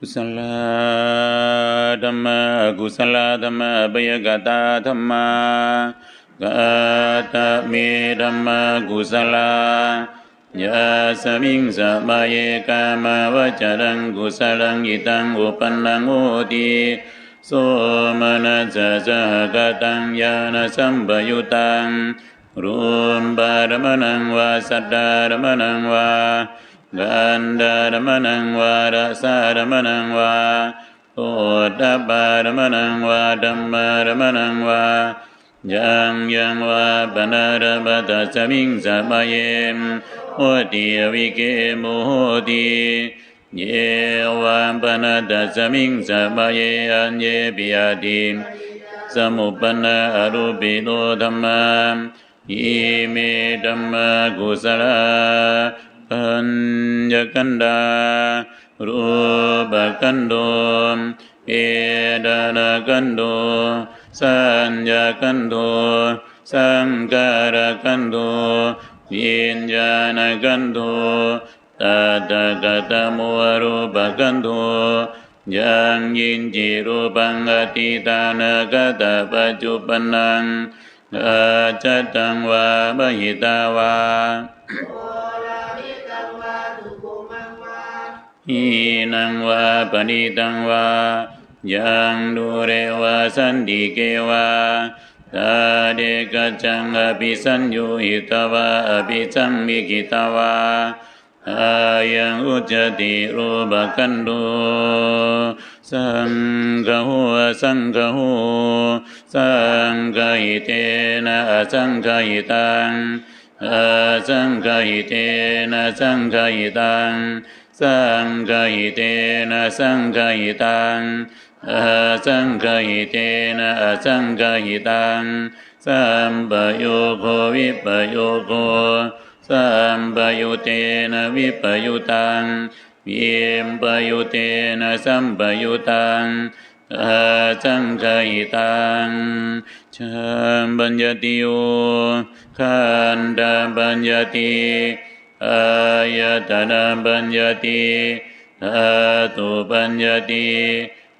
กุศลธรรมะกุศลธรรมะปยกตาธรรมะกาตะเมธรรมะกุศลยาสมิงสบายกามาวจรังกุศลังอิตังอุปันนังโอติโสมนัสสะกตังญาณสัมปยุตังรูปบารมนังวาสัตตารมนังวา กันดารมนังวารสารมนังวาโอตบารมนังวาดัมมารมนังวายังยังวาปนารบัตสมิงสบายมโอติอวิเกโมโหติเยวาปนาตสมิงสบายอันเยปิยติสมุปนาอรูปิโนธรรมะอิเมธรรมะกุศลา ปัญญกันดารูปกันโดเอดานากันโดสัญญากันโดสังการกันโดวิญญาณกันโดตาตากตโมรูปกันโดยังยินจิรูปังอติตานากตปัจจุปนังอาจตังวามหิตาวา หีนังวาปณิตังวายังดูเรวาสันติเกวาตาเดกจังอภิสัญญูหิตวาอภิสัมมิกิตวาอายังอุจจติรูปกันโดสังฆหัวสังฆหูสังฆหิเตนะสังฆหิตังอสังฆหิเตนะสังฆหิตัง สังฆหิเตนะสังฆหิตังอาสังฆหิเตนะอสังฆหิตังสัมปโยโควิปโยโคสัมปยุเตนะวิปยุตังวิมปยุเตนะสัมปยุตังอาสังฆหิตังชัมบัญญติโยขันธบัญญติ อายตนะปัญญติธาตุปัญญติ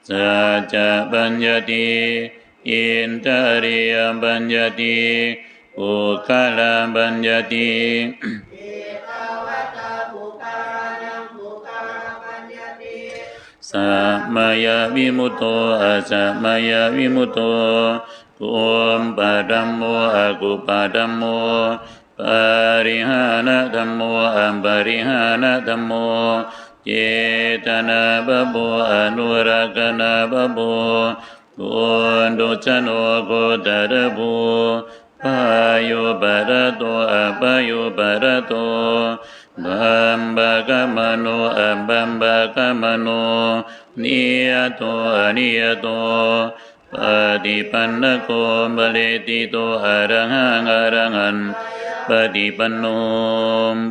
สัจจะปัญญติอินทริยปัญญติอุคลปัญญติสัมมายาวิมุตโตอาสัมมายาวิมุตโตกุมปะดัมโมอากุปะดัมโม ปาริหานธัมโมอัมปาริหานธัมโมเจตนาบะโบอนุรักนาบะโบบุญดุจโนโกตระโบปายุปะระโตอะปายุปะระโตบัมบะกมโนอับัมบะกมโนนิยโตอนิยโตปฏิปันนโกบะเลติโตอะระหังอะระหัน ปฏิปันโน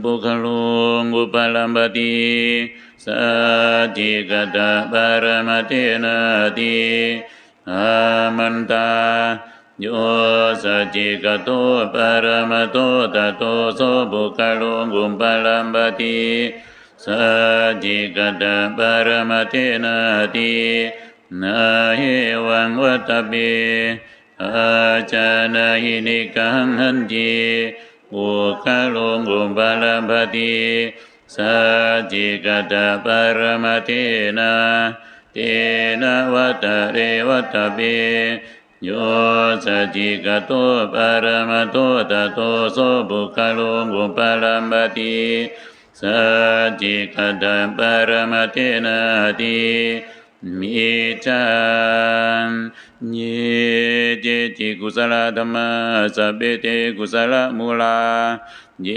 บุคโลอุปลัมปติสัจิกตะปารมเทนะติอามันตาโยสัจจิกโตปรมโตตโตโสบุคโลกุปลัมปติสัจิกตะปรมเทนะตินาเหวังวัตเบอาจานาหินิกังหันติ บุคโลกุมปลัมปติสัจจิกตะปรมเทนะเตนะวัตเรวัตเบโยสัจจิกโตปรมโตตโตโสบุคโลกุปลัมปติสัจจิกตปรมเทนะติมิจัน เยเจจิกุสลธรรมะสัพเพเตกุสลมูลาเย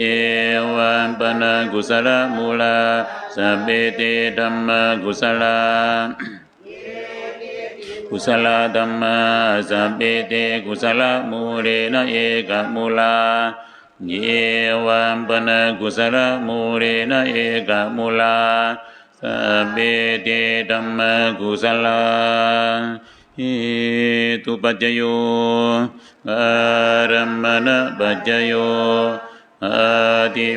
วันปนะกุสลมูลาสัพเพเตธรรมกุสลากุศลธรรมะสัพเพเตกุศลมูเรนะเอกมูลาเยวัมปนะกุศลมูเรนะเอกมูลาสัพเพเตธรรมกุศลา เหตุปัจจโยอารมมณปัจจโยอาทิ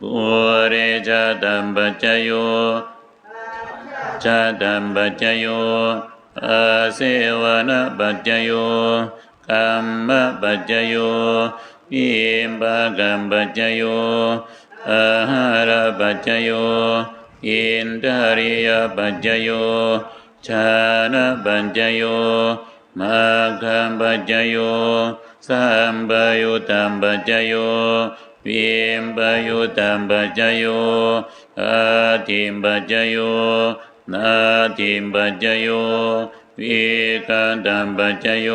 ปติปัจจโยอนันตระปัจจโยสัมมานันตระปัจจโยสหจตัมปัจจโยอัญญมัญญปัจจโยนิจยปัจจโยอุปปนิจยปัจโยปุเรจตัมปัจโยคัมปัจจโยอาเสวนปัจโยกรรมปัจโยวิบากรรมปัจโยอาหารปัจโยอินทริยปัจโยชานะปัจโยมาคัมปัจโยสัมปยุตตัมปัจโย วิมปยุตตัมปัจจโยอาทิมปัจจโยนาทิมปัจจโยวิกันตัมปัจจโย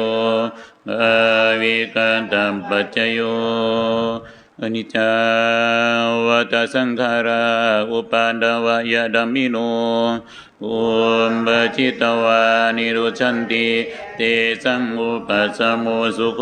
อาวิกันตัมปัจจโยอนิจจาวัตสังขาราอุปันดวายดัมมิโนอุมบจิตวานิรุชันติเตสังอุปสสโมสุโค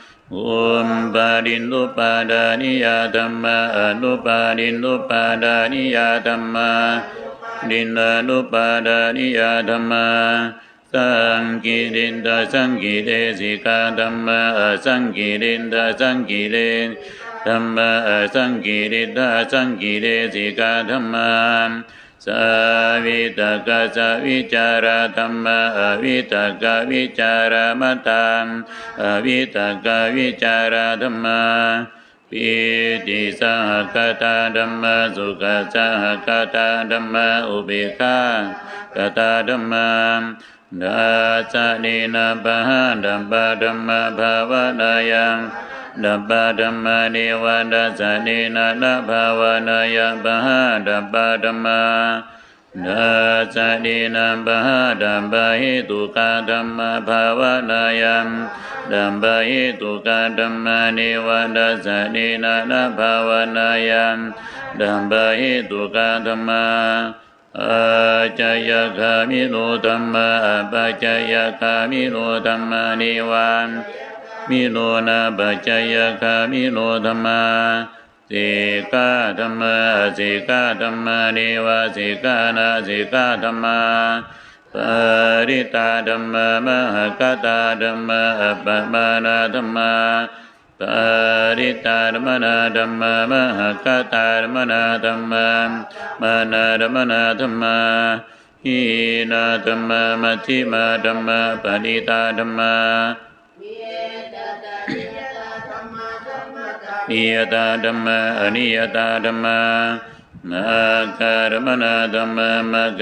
เวทนายสัมปยุตาดุขมสุขายเวทนลุปากธรรมะธรรมาเนวะวิปากนปากธรรมาอนุปาดานิยธรรมะอนุปารินุปาดานิยธรรมะดินอนุปาดานิยธรรมะสังกิรินดาสังกิเรสิกาธรรมะสังกิรินดาสังกิเรธรรมะสังกิริดาสังกิเรสิกาธรรมะ สวิตกะสวิจารธรรมะวิตกะวิจารมตังวิตกะวิจารธรรมะปิติสหกตาธรรมะสุขสหกตาธรรมะอุเบกขากตาธรรมะดาสะเนนะปะหะดัมปะธรรมะภาวนายัง ดับปะธรรมเนวันดัสสะเนนะนะภาวนายังปะหะดับปะธรรมะดัสสะเนนะปะหะดัมปะเหตุกะธรรมะภาวนายังดัมปะเหตุกะธรรมเนวันดัสสะเนนะนะภาวนายังดัมปะเหตุกะธรรมะอาจายคามิโนธรรมะอาปาจายคามิโนธรรมะนิวัน มิโนนาปัจจยคามิโนธรรมาสิกาธรรมาสิกาธรรมาเนวะสิกานาสิกาธรรมาปริตาธรรมามหกตาธรรมาอัปปมานาธรรมาปริตาธรรมนาธรรมามหกตาธรรมนาธรรมามานาธรรมนาธรรมาหีนาธรรมามัชฌิมาธรรมาปณิตาธรรมานิตาธรรมะ อนิยตาธรรมะนาการมนาธรรมะมะก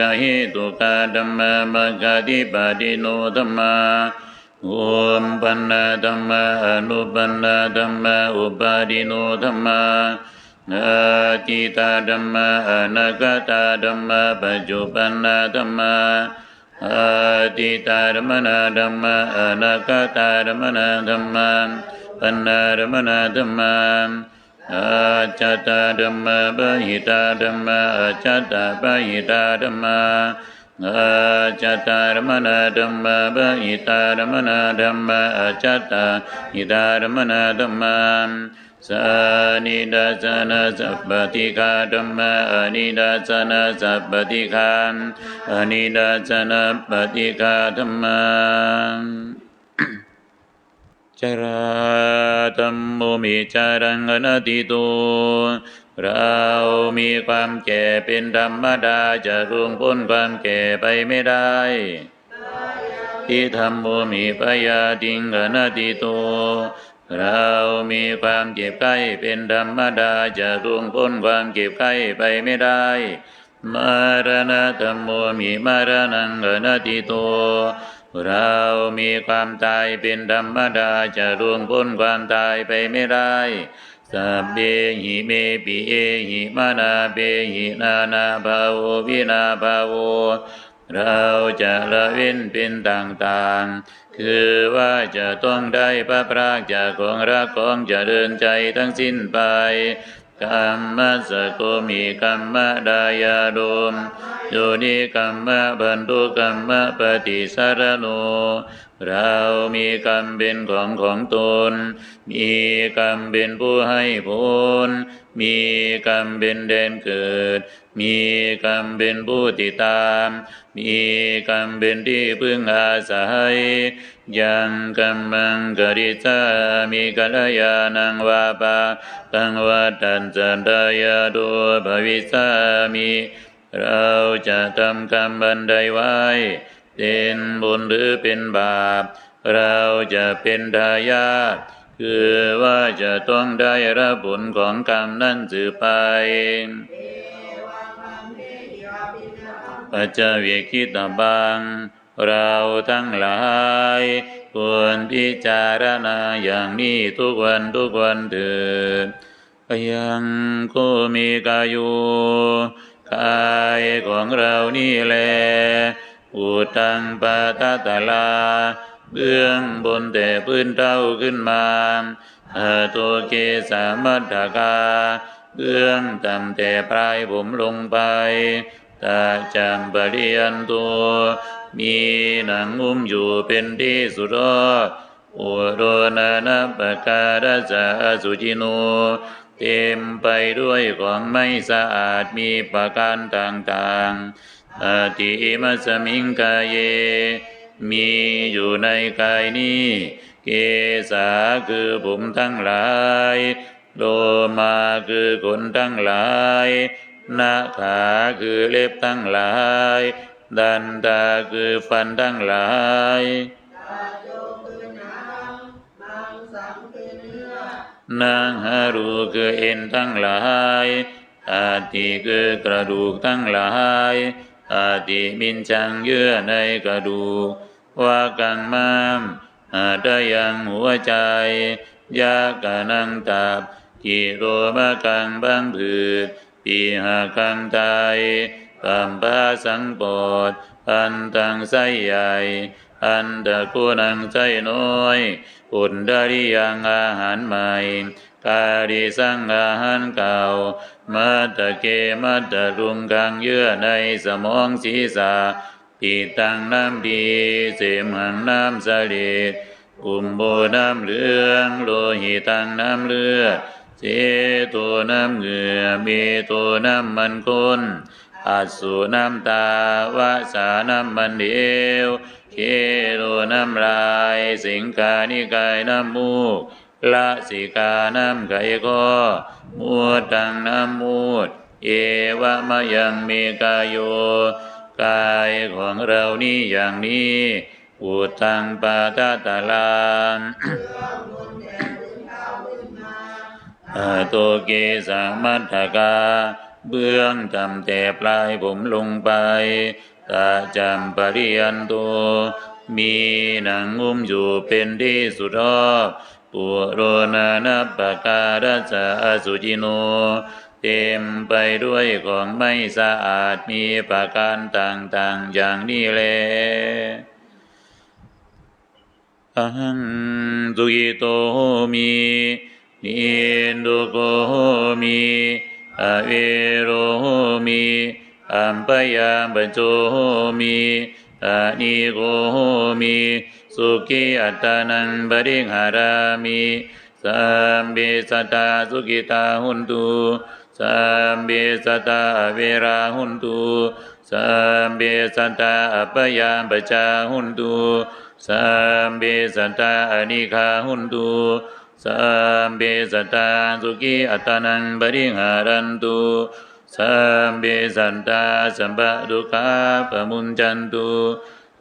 ะเหตุกาธรรมะมะกะทิปาติโนธรรมะโอมปันาธรรมนาธรรมานาจิตาธรรมะอนาคตาธรรมะปัจจุปันนาธรรมะอาติตารมนาธรรมะอนาคตารมนาธรรมะปัญญารมนาธรรมาอาจตาธรรมาปหิตาธรรมาอาจตาปหิตาธรรมาอาจตารมนาธรรมาปหิตารมนาธรรมาอาจตาหิตารมนาธรรมา สานิดาสนะสัพปติคาธรรมาอนิดาสนะสัพปติคาอนิดาสนะปฏิคาธรรมาจราธรรมโมมิจารังอนัตติโตเรามีความแก่เป็นธรรมดาจะรุงพ้นความแก่ไปไม่ได้ติธรรมโมมิปยาติงกนาติโต เรามีความเจ็บไข้เป็นธรรมดาจะร่วงพ้นความเจ็บไข้ไปไม่ได้ มารณะธรรมโมมิมารณังกนติโตเรามีความตายเป็นธรรมดาจะร่วงพ้นความตายไปไม่ได้สัพเพหิเมปิเอหิมานาเปหินานาภาโววินาภาโว เราจะละเว้นเป็นต่างๆ คือว่าจะต้องได้พระพรากจากของรักของจะเดินใจทั้งสิ้นไปกรรมสโกมีกรรมดายาดมโยนิกรรมบันทุกรรมปฏิสารโนเรามีกรรมเป็นของของตน มีกรรมเป็นผู้ให้ผล มีกรรมเป็นแดนเกิด มีกรรมเป็นผู้ติดตาม มีกรรมเป็นที่พึ่งอาศัย ยังกรรมังกริจามีกัลยาณังวาปาตังวัตันจันตายาโดภวิสามิเราจะทำกรรมบันไดไว้ เป็นบุญหรือเป็นบาป เราจะเป็นทายาท คือว่าจะต้องได้รับผลของกรรมนั้นสืบไปปัจจเวคิตบัง เราทั้งหลายควรพิจารณาอย่างนี้ทุกวันทุกวันเถิดยังก็มีกายุกายของเรานี่แลอุตังปาตตาลา เบื้องบนแต่พื้นเต้าขึ้นมาอาตัวเกสามัตถกาเบื้องต่ำแต่ปลายผมลงไปตาจามปริยันตัวมีหนังอุ้มอยู่เป็นที่สุดรอดโอโรนานาปการะจาสุจิโนเต็มไปด้วยของไม่สะอาดมีประการต่างๆอติมัสมิงกายเย มีอยู่ในกายนี้ เกสาคือผมทั้งหลายโลมาคือขนทั้งหลายนาขาคือเล็บทั้งหลาย ดันตาคือฟันทั้งหลายนางฮารูคือเอ็นทั้งหลายอาติคือกระดูกทั้งหลายอาติมินจังเยื่อในกระดูก ว่ากังมามอาดยังหัวใจ ยากานังตับกิโรมากังบางผืดปีหากังไตปัมปาสังปอดอันตังไสใหญ่ อันตะกูนังไสน้อยอุนดาริยังอาหารใหม่กาดิสังอาหารเก่ามัตตะเกมัตตะรุงกังเยื่อในสมองศีรษะ ปีตังน้ำดี เสมหังน้ำสลิดอุมโบน้ำเหลือง โลหิตังน้ำเลือดเจตัวน้ำเหงื่อเมตัวน้ำมันข้นอัสุน้ำตาวาสาน้ำมันเดียวเคโรน้ำลาย สิงกานิกายน้ำมูกละสิกาน้ำไก่ก็มูดตังน้ำมูด เอวะมะยังเมกายโย กายของเรานี่อย่างนี้อุตังปาตาตาลานอาตเกสามัตถกา เบื้องต่ำแต่ปลายผมลงไปตาจำปริยันโตมีหนังงุ้มอยู่เป็นที่สุดรอบปุโรนานัปปการะจาอสุจิโน เต็มไปด้วยของไม่สะอาดมีประการต่างๆอย่างนี้แลอังตุกิโตมินินโดโกมิอเวโรมิอัมปยามปโจมิอานิโกมิสุขีอัตตานังบริหารามิสัมเบสตาสุกิตาหุนตุ สัมเบสตาเวราหุนตุสัมเบสตาอัปยามปจาหุนตุสัมเบสตาอนิคาหุนตุสัมเบสตาสุขีอัตานังบริหารันตุสัมเบสันตาสัมปะดุขาปมุนจันตุ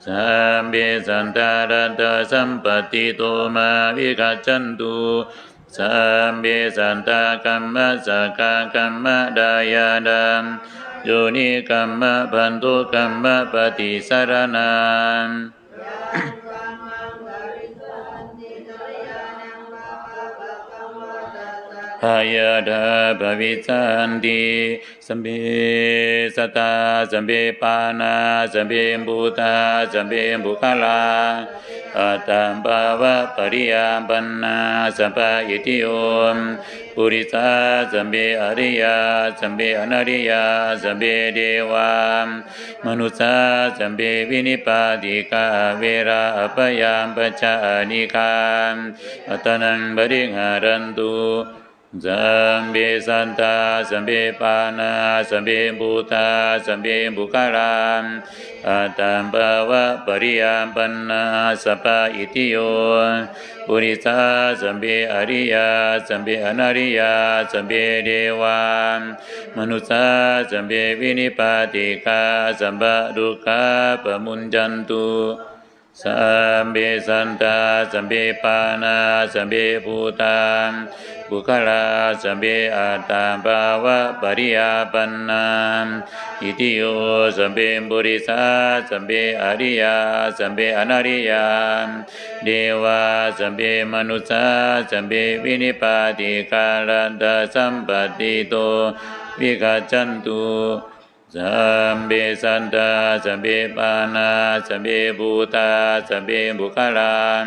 สัมเบสันตารัตตสัมปติโตมาวิกัจจันตุ สัมเบสันตกัมมสกากัมมดายาดัมโยนิกัมมะพันตุกัมมปฏิสารนังพายาดาภวิสันติสัมเบสตาสัมเบปานาสัมเบบูตาสัมเบบุคลา อัตตัมภาวะปริยาปันนาสัมปะยิติโยมปุริสาสัมเบอริยาสัมเบอนาริยาสัมเบเดวามมนุสาสัมเบวินิปาติกาเวราอปยามปชานิคามอัตนังบริหารันตุ สัมเบสันตาสัมเบปานาสัมเบบูตาสัมเบบุคารามอัตตัมปวะปริยามปันนาสปะอิติโยปุริสาสัมเบอริยาสัมเบอนาริยาสัมเบเดวามมนุสาสัมเบวินิปาติกาสัมบะดุขาปมุญจันตุ สัมเบสันตาสัมเบปานาสัมเบภูตามบุคลาสัมเบอัตตาภาวะปริยาปันนามอิติโยสัมเบบุริสาสัมเบอริยาสัมเบอนาริยาเดวาสัมเบมนุสาสัมเบวินิปาติกาลันตสัมปติโตวิกัจจันตุ สัมเบสันตาสัมเบปานาสัมเบบูตาสัมเบบุคลาม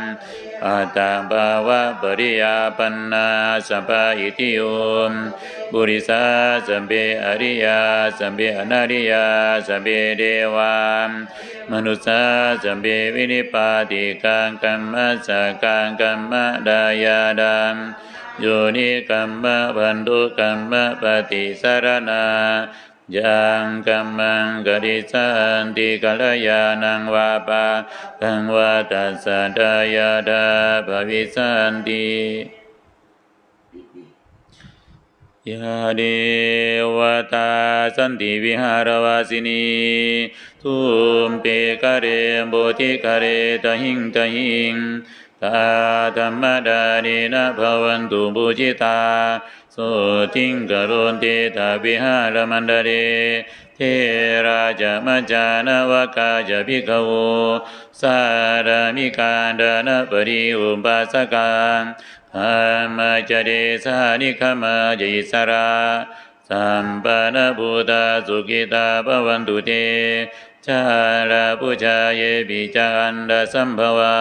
อัตตาภาวะปริยาปันนาสัมปะอิติโยมบุริสาสัมเบอริยาสัมเบอนาริยาสัมเบเดวามมนุสาสัมเบวินิปาติกังกัมมะสะกังกัมมะดายาดัมโยนิกัมมะพันธุกัมมะปฏิสารนา ยังกัมมังกริสันติกัลยานังวาปะกังวาตัสสะดายาดาภวิสันติยาเดวตาสันติวิหารวาสินีทุมเปกะเรโบธิกะเรตหิงตหิงตาธรรมดานินะภวันตุบูจิตา โสติงกโรนติตาวิหารมันดาเรเทราจามัจานวกาจภิกขโวสารมิการดานปริอุปาสการอามจเดสานิคมาจยิสราสัมปนบุตาสุกิตาภวันตุเตชาลาปุชาเยปิจันดาสัมภวา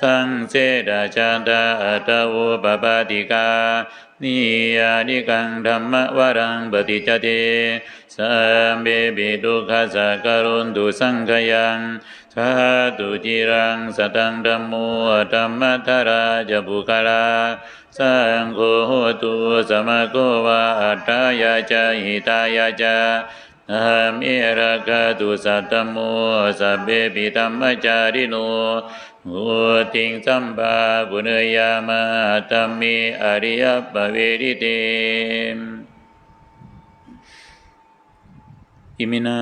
สังเสดาจันตาอัตโวปปาติกานิยานิกังธรรมวรังปฏิจจเตสัมเบบิดุขสสะกรุณตุสังขยังสาตุจิรังสตังธรรมโมธรรมทาราจะบุคลาสังโฆตุสมะโกวาอัตตายาจาหิตายาจา อะมิรักขตุสัตตโมสัพเพปิตัมมจาริโนโหติงสัมปาปุเนยามาตัมมิอริยปเวริเตอิมินา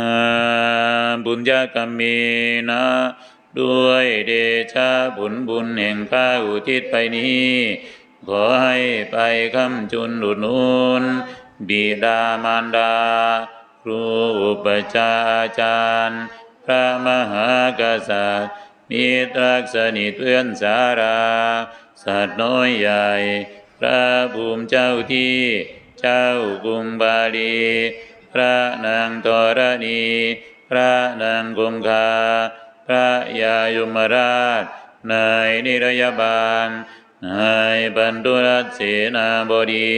บุญญากรรมีนะด้วยเดชะบุญบุญแห่งข้าอุทิศไปนี้ ขอให้ไปคำจุนหลุดนุนบิดามารดา ครูอุปชาอาจารย์ พระมหากษัตริย์มิตรักสนิทเพื่อนสารา สัตว์น้อยใหญ่ พระภูมิเจ้าที่ เจ้ากรุงบาลี พระนางธรณี พระนางคงคา พระยายมราช นายนิรยาบาล นายบรรดุรัตเสนาบดี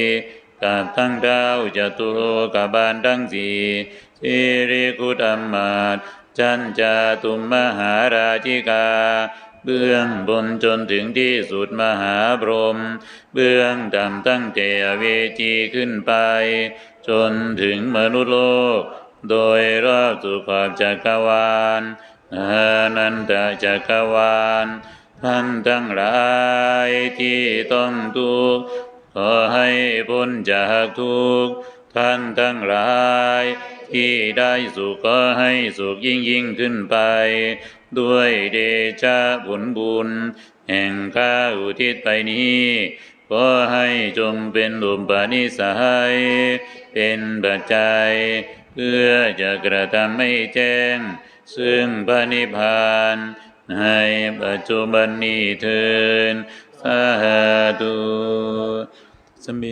กับทั้งเท้าจตุโลกบาลทั้งสี่สิริคุธรรมาจันจาตุมมหาราชิกา เบื้องบนจนถึงที่สุดมหาพรหมเบื้องต่ำตั้งแต่เวจีขึ้นไป จนถึงมนุษย์โลก โดยรอบสุขอบจักรวาลอานันตจักรวาลท่านทั้งหลายที่ต้องทุกข์ ขอให้พ้นจากทุกข์ท่านทั้งหลาย ที่ได้สุขก็ให้สุขยิ่งยิ่งขึ้นไป ด้วยเดชะผลบุญ แห่งข้าอุทิศไปนี้ขอให้จงเป็นอุปนิสัยเป็นปัจจัย เพื่อจะกระทำให้แจ้ง ซึ่งพระนิพพานในปัจจุบันนี้เถินสาธุ สมเม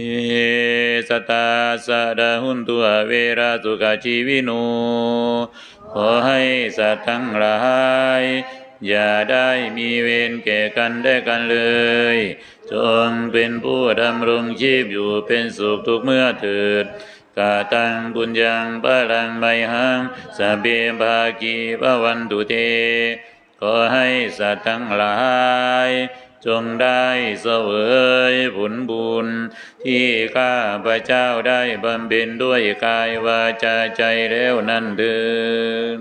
สตาสะดาหุนตัวเวราสุขชีวิโนขอให้สัตว์ทั้งหลายอย่าได้มีเวรแก่กันได้กันเลย จงเป็นผู้ดำรงชีพอยู่เป็นสุขทุกเมื่อเถิดกาตังบุญยังปะลังไมหังสเบภากีปวันตุเต ขอให้สัตว์ทั้งหลาย จงได้เสวยผลบุญ ที่ข้าพระเจ้าได้บำเพ็ญด้วยกายวาจาใจแล้วนั่นเดิน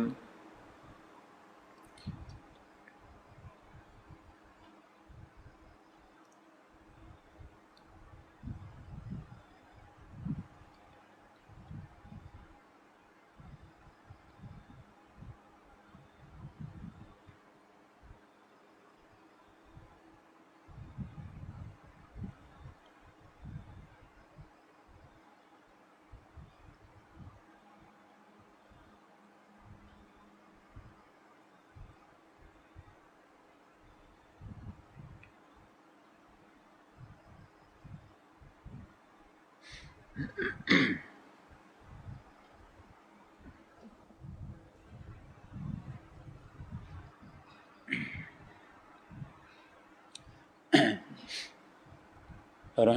อร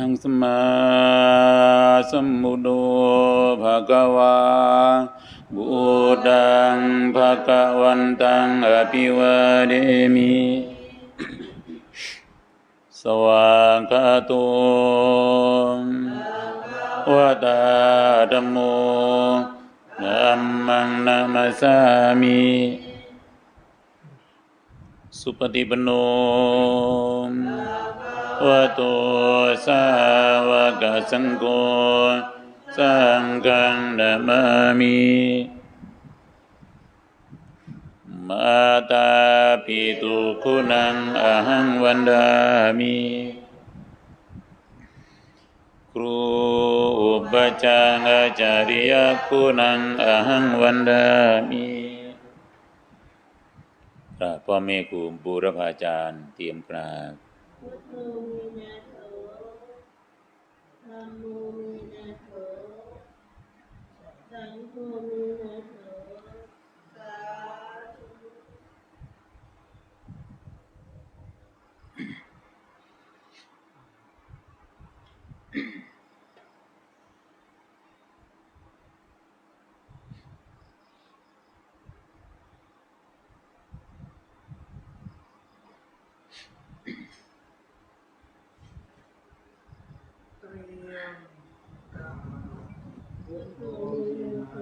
หังสมมาสัมมุโดภะคะวาบูตังภะคะวันตังอภิวาเดมิสวากขาโต วตาธัมโมธัมมังนามัสามิสุปฏิปโนวะโตสาวกสังโฆสังฆังนามามิมาตาปิตุคุณังอหังวันดามิ ครูอุปจาราจาริยผู้นั้นอหังวันดามิกราบพ่อแม่ครูบูรพาจารย์เตรียมกราบโธมินาโถธัมโมมินาโถสังโฆมิ